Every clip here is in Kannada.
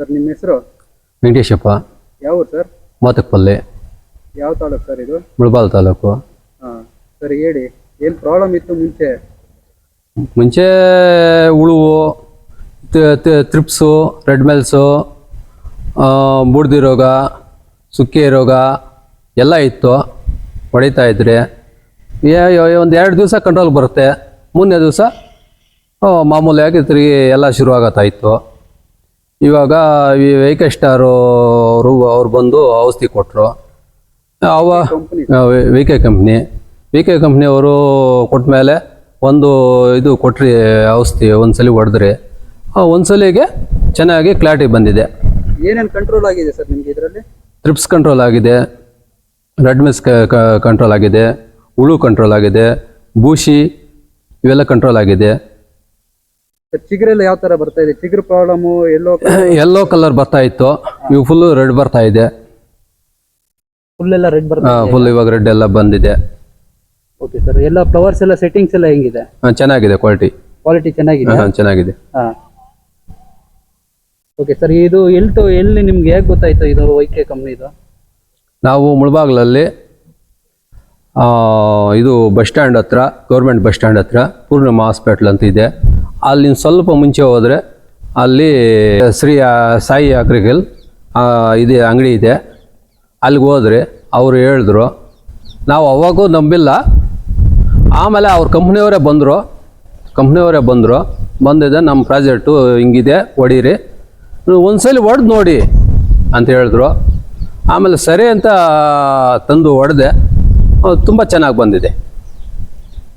ಸರ್ ನಿಮ್ಮ ಹೆಸರು? ವೆಂಕಟೇಶಪ್ಪ. ಯಾವ ಊರು ಸರ್? ಮೋತಕ್ಪಲ್ಲೆ ಯಾವ ತಾಲೂಕು ಸರ್ ಇದು? ಮುಳಬಾಲ್ ತಾಲೂಕು. ಹಾಂ ಸರ್ ಹೇಳಿ. ಏನು ಪ್ರಾಬ್ಲಮ್ ಇತ್ತು ಮುಂಚೆ? ಮುಂಚೆ ಉಳುವು ತ್ರಿಪ್ಸು ರೆಡ್ ಮೆಲ್ಸು ಬೂಡ್ದಿ ರೋಗ ಸುಕ್ಕೆ ರೋಗ ಎಲ್ಲ ಇತ್ತು. ಹೊಡಿತಾ ಇದ್ರಿ. ಒಂದು ಎರಡು ದಿವಸ ಕಂಟ್ರೋಲ್ ಬರುತ್ತೆ. ಮೂರನೇ ದಿವಸ ಮಾಮೂಲಿಯಾಗಿ ತಿರುಗಿ ಎಲ್ಲ ಶುರು ಇತ್ತು. ಇವಾಗ ಈ ಸ್ಟಾರು ಅವರು ಅವ್ರು ಬಂದು ಔಷಧಿ ಕೊಟ್ಟರು ಅವ company V K company. V K ಕಂಪ್ನಿಯವರು ಕೊಟ್ಟ ಮೇಲೆ ಒಂದು ಇದು ಕೊಟ್ರಿ ಔಷಧಿ ಒಂದು ಸಲ ಹೊಡೆದ್ರಿ. ಒಂದು ಸಲಿಗೆ ಚೆನ್ನಾಗಿ ಕ್ಲಾರಿಟಿ ಬಂದಿದೆ. ಏನೇನು ಕಂಟ್ರೋಲ್ ಆಗಿದೆ ಸರ್ ನಿಮಗೆ ಇದರಲ್ಲಿ? ಟ್ರಿಪ್ಸ್ ಕಂಟ್ರೋಲ್ ಆಗಿದೆ. ರೆಡ್ ಮಿಸ್ ಕಂಟ್ರೋಲ್ ಆಗಿದೆ. ಹುಳು ಕಂಟ್ರೋಲ್ ಆಗಿದೆ. ಬೂಶಿ ಇವೆಲ್ಲ ಕಂಟ್ರೋಲ್ ಆಗಿದೆ. ಚಿಗುರೆಲ್ಲ ಯಾವ ತರ ಬರ್ತಾ ಇದೆ? ಚಿಗುರು ಪ್ರಾಬ್ಲಮ್ ಎಲ್ಲೋ ಯೆಲ್ಲೋ ಕಲರ್ ಬರ್ತಾ ಇತ್ತು. ಇವು ಫುಲ್ ರೆಡ್ ಬರ್ತಾ ಇದೆ. ಫುಲ್ ಎಲ್ಲ ರೆಡ್ ಬರ್ತಾ ಫುಲ್ ಇವಾಗ ರೆಡ್ ಎಲ್ಲ ಬಂದಿದೆ. ಓಕೆ ಸರ್ ಎಲ್ಲ ಫ್ಲವರ್ಸ್ ಎಲ್ಲ ಸೆಟ್ಟಿಂಗ್ಸ್ ಎಲ್ಲ ಹೆಂಗಿದೆ? ಆ, ಚೆನ್ನಾಗಿದೆ ಕ್ವಾಲಿಟಿ ಕ್ವಾಲಿಟಿ ಚೆನ್ನಾಗಿದೆ ಚೆನ್ನಾಗಿದೆ. ಹಾಂ. ಓಕೆ ಸರ್ ಇದು ಎಲ್ಲಿ ತೊ- ಎಲ್ಲಿ ನಿಮ್ಗೆ ಹೇಗೆ ಗೊತ್ತಾಯ್ತು ಇದು ವೈಕೆ ಕಂಪ್ನಿದು ನಾವು ಮುಳಬಾಗ್ಲಲ್ಲಿ ಆ, ಇದು ಬಸ್ ಸ್ಟ್ಯಾಂಡ್ ಹತ್ರ ಗೌರ್ಮೆಂಟ್ ಬಸ್ ಸ್ಟ್ಯಾಂಡ್ ಹತ್ರ ಪೂರ್ಣಿಮಾ ಹಾಸ್ಪಿಟ್ಲ್ ಅಂತ ಇದೆ. ಅಲ್ಲಿಂದ ಸ್ವಲ್ಪ ಮುಂಚೆ ಹೋದರೆ ಅಲ್ಲಿ ಶ್ರೀ ಸಾಯಿ ಅಗ್ರಿಕಲ್ ಇದೆ, ಅಂಗಡಿ ಇದೆ. ಅಲ್ಲಿಗೆ ಹೋದ್ರೆ ಅವರು ಹೇಳಿದ್ರು, ನಾವು ಅವಾಗೂ ನಂಬಿಲ್ಲ. ಆಮೇಲೆ ಅವ್ರ ಕಂಪ್ನಿಯವರೇ ಬಂದರು. ಕಂಪ್ನಿಯವರೇ ಬಂದರು. ಬಂದಿದೆ, ನಮ್ಮ ಪ್ರಾಜೆಕ್ಟು ಹಿಂಗಿದೆ, ಹೊಡೀರಿ. ಒಂದು ಸಲ ಹೊಡೆದು ನೋಡಿ ಅಂತ ಹೇಳಿದ್ರು. ಆಮೇಲೆ ಸರಿ ಅಂತ ತಂದು ಹೊಡೆದೆ, ತುಂಬ ಚೆನ್ನಾಗಿ ಬಂದಿದೆ.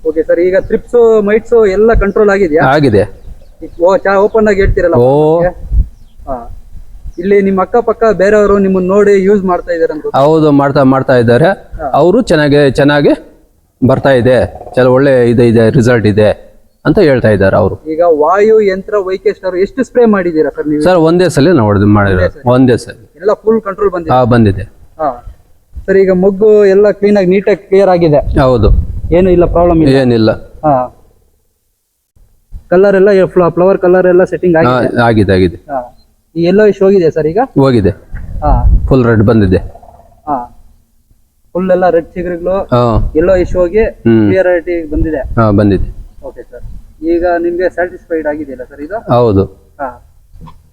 ಓಕೆ ಸರ್ ಈಗ ಟ್ರಿಪ್ಸ್ ಮೈಟ್ಸ್ ಎಲ್ಲ ಕಂಟ್ರೋಲ್ ಆಗಿದೆಯಾ? ಆಗಿದೆ. ಓ ಚಾ ಓಪನ್ ಆಗಿ ಹೇಳ್ತೀರಲ್ಲ ಓ. ಹಾ. ಇಲ್ಲಿ ನಿಮ್ಮ ಅಕ್ಕಪಕ್ಕ ಬೇರೆಯವರು ನಿಮ್ಮನ್ನ ನೋಡಿ ಯೂಸ್ ಮಾಡ್ತಾ ಇದಾರೆ ಅಂತ ಹೌದು ಮಾಡ್ತಾ ಮಾಡ್ತಾ ಇದ್ದಾರೆ. ಅವರು ಚೆನ್ನಾಗಿ ಚೆನ್ನಾಗಿ ಬರ್ತಾ ಇದೆ. ಚಲ ಒಳ್ಳೆ ಇದೆ ಇದೆ ರಿಸಲ್ಟ್ ಇದೆ ಅಂತ ಹೇಳ್ತಾ ಇದ್ದಾರೆ ಅವರು. ಈಗ ವಾಯು ಯಂತ್ರ ವೈಕೇಶ್ವರ ಎಷ್ಟು ಸ್ಪ್ರೇ ಮಾಡಿದ್ದೀರಾ ಸರ್ ನೀವು? ಸರ್ ಒಂದೇ ಸಲ ನಾವು ಹೊಡೆದು ಒಂದೇ ಸಲ. ಎಲ್ಲ ಫುಲ್ ಕಂಟ್ರೋಲ್ ಬಂದಿದೆ? ಹಾ ಬಂದಿದೆ. ಹಾ. ಸರ್ ಈಗ ಮೊಗ್ಗು ಎಲ್ಲ ಕ್ಲೀನ್ ಆಗಿ ನೀಟಾಗಿ ಕ್ಲಿಯರ್ ಆಗಿದೆ. ಹೌದು. ಏನು ಇಲ್ಲ ಪ್ರಾಬ್ಲಮ್ ಇಲ್ಲ? ಏನಿಲ್ಲ. ಹಾ. ಕಲರ್ ಎಲ್ಲ ಫ್ಲವರ್ ಕಲರ್ ಎಲ್ಲ ಸೆಟ್ಟಿಂಗ್ ಹಾ, ಆಗಿದೆ? ಆಗಿದೆ ಆಗಿದೆ. ಹಾ. ಈ ಎಲ್ಲೋ ಇಶ್ ಹೋಗಿದೆ ಸರ್ ಈಗ? ಹೋಗಿದೆ. ಹಾ. ಫುಲ್ ರೆಡ್ ಬಂದಿದೆ. ಹಾ. ಫುಲ್ ಎಲ್ಲ ರೆಡ್ ಚಿಗುರುಗಳು. ಹಾಂ. ಎಲ್ಲೋ ಇಶ್ ಹೋಗಿ ಹ್ಮ್. ಕ್ಲಿಯರಿಟಿ ಬಂದಿದೆ. ಹಾಂ ಬಂದಿದೆ. ಓಕೆ ಸರ್ ಈಗ ನಿಮ್ಗೆ ಸ್ಯಾಟಿಸ್ಫೈಡ್ ಆಗಿದೆಯಲ್ಲ ಸರ್ ಇದು? ಹೌದು. ಹಾ.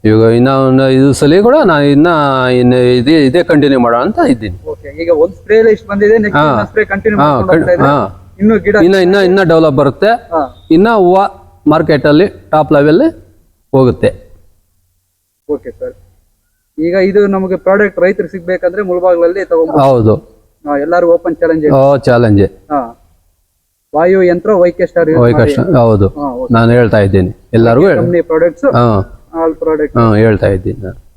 ಇವಾಗ ಇನ್ನ ಒಂದು ಇದು ಸಲ ಕೂಡ ನಾನು ಇನ್ನ ಇನ್ನ ಇದೇ ಇದೇ ಕಂಟಿನ್ಯೂ ಮಾಡೋ ಅಂತ ಇದ್ದೀನಿ. ಓಕೆ ಈಗ ಒಂದ್ ಸ್ಪ್ರೇ ಇಷ್ಟು ಬಂದಿದೆ ನೆಕ್ಸ್ಟ್ ಸ್ಪ್ರೇ ಕಂಟಿನ್ಯೂ ಹಾ, ಮಾಡ್ಕೊಂಡು ಕಣ್- ಹಾ. ಇನ್ನು ಗಿಡ ಇನ್ನ ಇನ್ನ ಇನ್ನ ಡೆವಲಪ್ ಬರುತ್ತೆ. ಇನ್ನ ಇನ್ನ ಮಾರ್ಕೆಟ್ ಅಲ್ಲಿ ಟಾಪ್ ಲೆವೆಲ್ ಹೋಗುತ್ತೆ. ಓಕೆ ಸರ್ ಈಗ ಇದು ನಮಗೆ ಪ್ರಾಡಕ್ಟ್ ರೈತರು ಸಿಗ್ಬೇಕಂದ್ರೆ ಮುಳಬಾಗ್ಲಲ್ಲಿ ತಗೊಂಡ್ಬೋದು ಹೌದು. ಎಲ್ಲರೂ ಓಪನ್ ಚಾಲೆಂಜ್ ಓ ಚಾಲೆಂಜ್ ಹಾ. ವಾಯು ಯಂತ್ರ ವೈಕೆ ಸ್ಟಾರ್ ವೈಕಷ್ಟ ಹೌದು. ನಾನು ಹೇಳ್ತಾ ಇದ್ದೀನಿ. ಎಲ್ಲರಿಗೂ ಹೇಳ. ಕಂಪ್ನಿ ಪ್ರಾಡಕ್ಟ್ಸ್ ಹಾ ಪ್ರಾಡಕ್ಟ್ ಹಾಂ. ಹೇಳ್ತಾ ಇದ್ದೀನಿ ನಾನು.